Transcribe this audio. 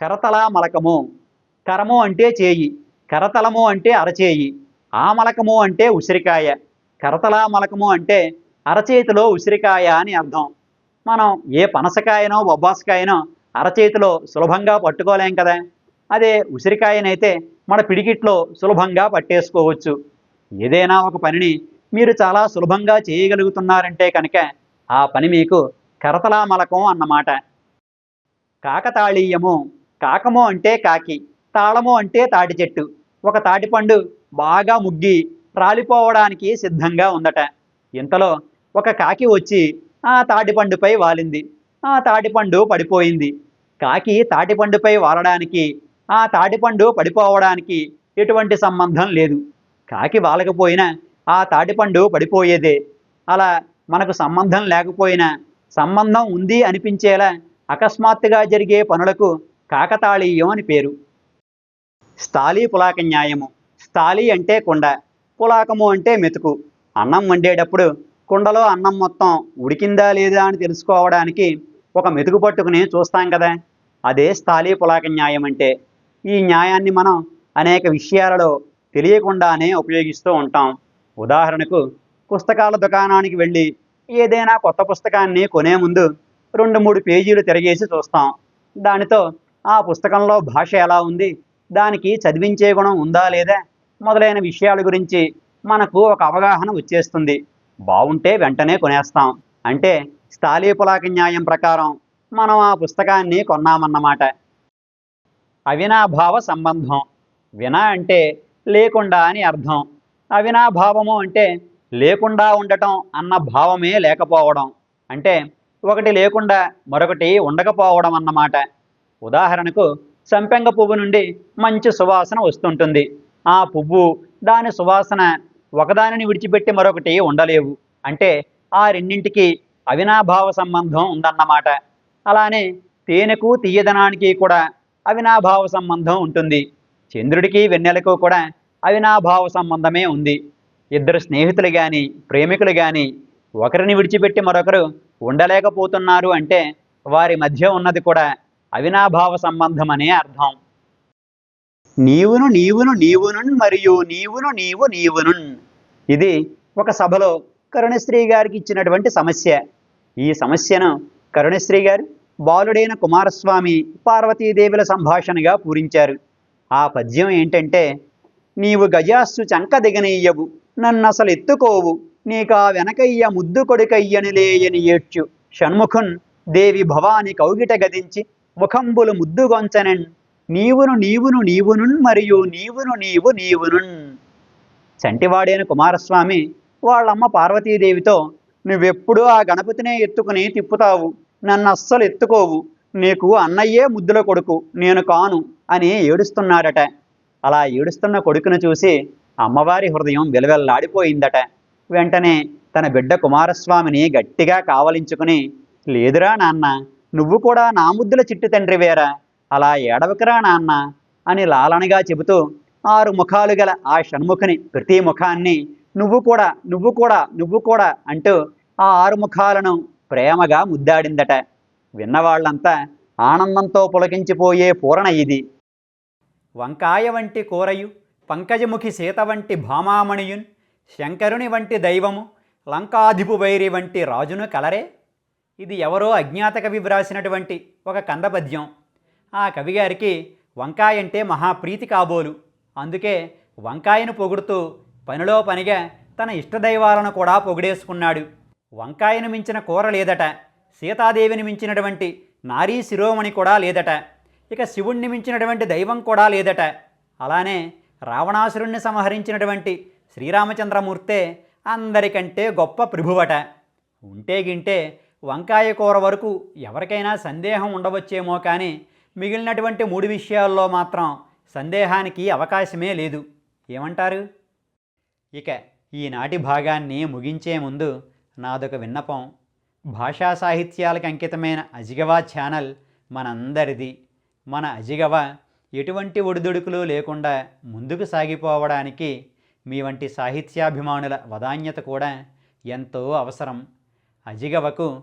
కరతల మలకము. కరము అంటే చేయి. కరతలము అంటే అరచేయి. ఆ మలకము అంటే ఉసిరికాయ. కరతల మలకము అంటే అరచేతిలో ఉసిరికాయ అని అర్థం. మనం ఏ పనసకాయనో బొబ్బాసకాయనో అరచేతిలో సులభంగా పట్టుకోలేం కదా. అదే ఉసిరికాయనైతే మన పిడికిట్లో సులభంగా పట్టేసుకోవచ్చు. ఏదైనా ఒక పనిని మీరు చాలా సులభంగా చేయగలుగుతున్నారంటే కనుక ఆ పని మీకు కరతలా మలకం అన్నమాట. కాకతాళీయము కాకము అంటే కాకి తాళము అంటే తాటి చెట్టు. ఒక తాటిపండు బాగా ముగ్గి రాలిపోవడానికి సిద్ధంగా ఉందట. ఇంతలో ఒక కాకి వచ్చి ఆ తాటిపండుపై వాలింది. ఆ తాటిపండు పడిపోయింది. కాకి తాటిపండుపై వాలడానికి ఆ తాటిపండు పడిపోవడానికి ఎటువంటి సంబంధం లేదు. కాకి వాలకపోయినా ఆ తాటిపండు పడిపోయేదే. అలా మనకు సంబంధం లేకపోయినా సంబంధం ఉంది అనిపించేలా అకస్మాత్తుగా జరిగే పనులకు కాకతాళీయం అని పేరు. స్థాళీ పులాక న్యాయము. స్థాళీ అంటే కుండ పులాకము అంటే మెతుకు. అన్నం వండేటప్పుడు కుండలో అన్నం మొత్తం ఉడికిందా లేదా అని తెలుసుకోవడానికి ఒక మెతుకు పట్టుకుని చూస్తాం కదా. అదే స్థాళీ పులాక న్యాయం అంటే. ఈ న్యాయాన్ని మనం అనేక విషయాలలో తెలియకుండానే ఉపయోగిస్తూ ఉంటాం. ఉదాహరణకు పుస్తకాల దుకాణానికి వెళ్ళి ఏదైనా కొత్త పుస్తకాన్ని కొనే ముందు రెండు మూడు పేజీలు తిరగేసి చూస్తాం. దానితో ఆ పుస్తకంలో భాష ఎలా ఉంది? దానికి చదివించే గుణం ఉందా లేదా? మొదలైన విషయాల గురించి మనకు ఒక అవగాహన వచ్చేస్తుంది. బాగుంటే వెంటనే కొనేస్తాం. అంటే స్థాళీపులాక న్యాయం ప్రకారం మనం ఆ పుస్తకాన్ని కొన్నామన్నమాట. అవినాభావ సంబంధం. వినా అంటే లేకుండా అని అర్థం. అవినాభావము అంటే లేకుండా ఉండటం అన్న భావమే లేకపోవడం. అంటే ఒకటి లేకుండా మరొకటి ఉండకపోవడం అన్నమాట. ఉదాహరణకు సంపెంగ పువ్వు నుండి మంచి సువాసన వస్తుంటుంది. ఆ పువ్వు దాని సువాసన ఒకదానిని విడిచిపెట్టి మరొకటి ఉండలేవు. అంటే ఆ రెండింటికి అవినాభావ సంబంధం ఉందన్నమాట. అలానే తేనెకు తీయదనానికి కూడా అవినాభావ సంబంధం ఉంటుంది. చంద్రుడికి వెన్నెలకు కూడా అవినాభావ సంబంధమే ఉంది. ఇద్దరు స్నేహితులు కానీ ప్రేమికులు కానీ ఒకరిని విడిచిపెట్టి మరొకరు ఉండలేకపోతున్నారు అంటే వారి మధ్య ఉన్నది కూడా అవినాభావ సంబంధం అనే అర్థం. నీవును నీవును నీవును మరియు నీవును నీవు నీవును ఇది ఒక సభలో కరుణశ్రీ గారికి ఇచ్చినటువంటి సమస్య. ఈ సమస్యను కరుణశ్రీ గారు బాలుడైన కుమారస్వామి పార్వతీదేవుల సంభాషణగా పూరించారు. ఆ పద్యం ఏంటంటే నీవు గజాస్సు చంక దిగనీయవు నన్నసలు ఎత్తుకోవు నీకా వెనకయ్య ముద్దు కొడుకయ్యని లేయని ఏడ్చు. షణ్ముఖున్ దేవి భవాని కౌగిట గదించి ముఖంబులు ముద్దుగొంచనన్ నీవును నీవును నీవునున్ మరియు నీవును నీవు నీవునున్. చంటివాడైన కుమారస్వామి వాళ్ళమ్మ పార్వతీదేవితో నువ్వెప్పుడూ ఆ గణపతినే ఎత్తుకుని తిప్పుతావు. నన్ను అస్సలు ఎత్తుకోవు. నీకు అన్నయ్యే ముద్దుల కొడుకు. నేను కాను అని ఏడుస్తున్నాడట అలా ఏడుస్తున్న కొడుకును చూసి అమ్మవారి హృదయం విలవెల్లాడిపోయిందట. వెంటనే తన బిడ్డ కుమారస్వామిని గట్టిగా కావలించుకుని లేదురా నాన్న నువ్వు కూడా నా ముద్దుల చిట్టు తండ్రివేరా అలా ఏడవకరా నాన్న? అని లాలనగా చెబుతూ ఆరు ముఖాలు గల ఆ షణ్ముఖుని ప్రతి ముఖాన్ని నువ్వు కూడా నువ్వు కూడా నువ్వు కూడా అంటూ ఆ ఆరు ముఖాలను ప్రేమగా ముద్దాడిందట. విన్నవాళ్ళంతా ఆనందంతో పులకించిపోయే పూరణ ఇది. వంకాయ వంటి కూరయు పంకజముఖి సీత వంటి భామామణియున్ శంకరుని వంటి దైవము లంకాధిపు వైరి వంటి రాజును కలరే? ఇది ఎవరో అజ్ఞాత కవి వ్రాసినటువంటి ఒక కందపద్యం. ఆ కవిగారికి వంకాయ అంటే మహాప్రీతి కాబోలు. అందుకే వంకాయను పొగుడుతూ పనిలో పనిగా తన ఇష్టదైవాలను కూడా పొగిడేసుకున్నాడు. వంకాయను మించిన కూర లేదట. సీతాదేవిని మించినటువంటి నారీ శిరోమణి కూడా లేదట. ఇక శివుణ్ణి మించినటువంటి దైవం కూడా లేదట. అలానే రావణాసురుణ్ణి సంహరించినటువంటి శ్రీరామచంద్రమూర్తే అందరికంటే గొప్ప ప్రభువట. ఉంటే గింటే వంకాయ కూర వరకు ఎవరికైనా సందేహం ఉండవచ్చేమో కానీ మిగిలినటువంటి మూడు విషయాల్లో మాత్రం సందేహానికి అవకాశమే లేదు. ఏమంటారు? ఇక ఈనాటి భాగాన్ని ముగించే ముందు నాదొక విన్నపం. భాషా సాహిత్యాలకు అంకితమైన అజిగవా ఛానల్ మనందరిది. మన అజిగవ ఎటువంటి ఒడిదుడుకులు లేకుండా ముందుకు సాగిపోవడానికి మీ వంటి సాహిత్యాభిమానుల వదాన్యత కూడా ఎంతో అవసరం. అజిగవకు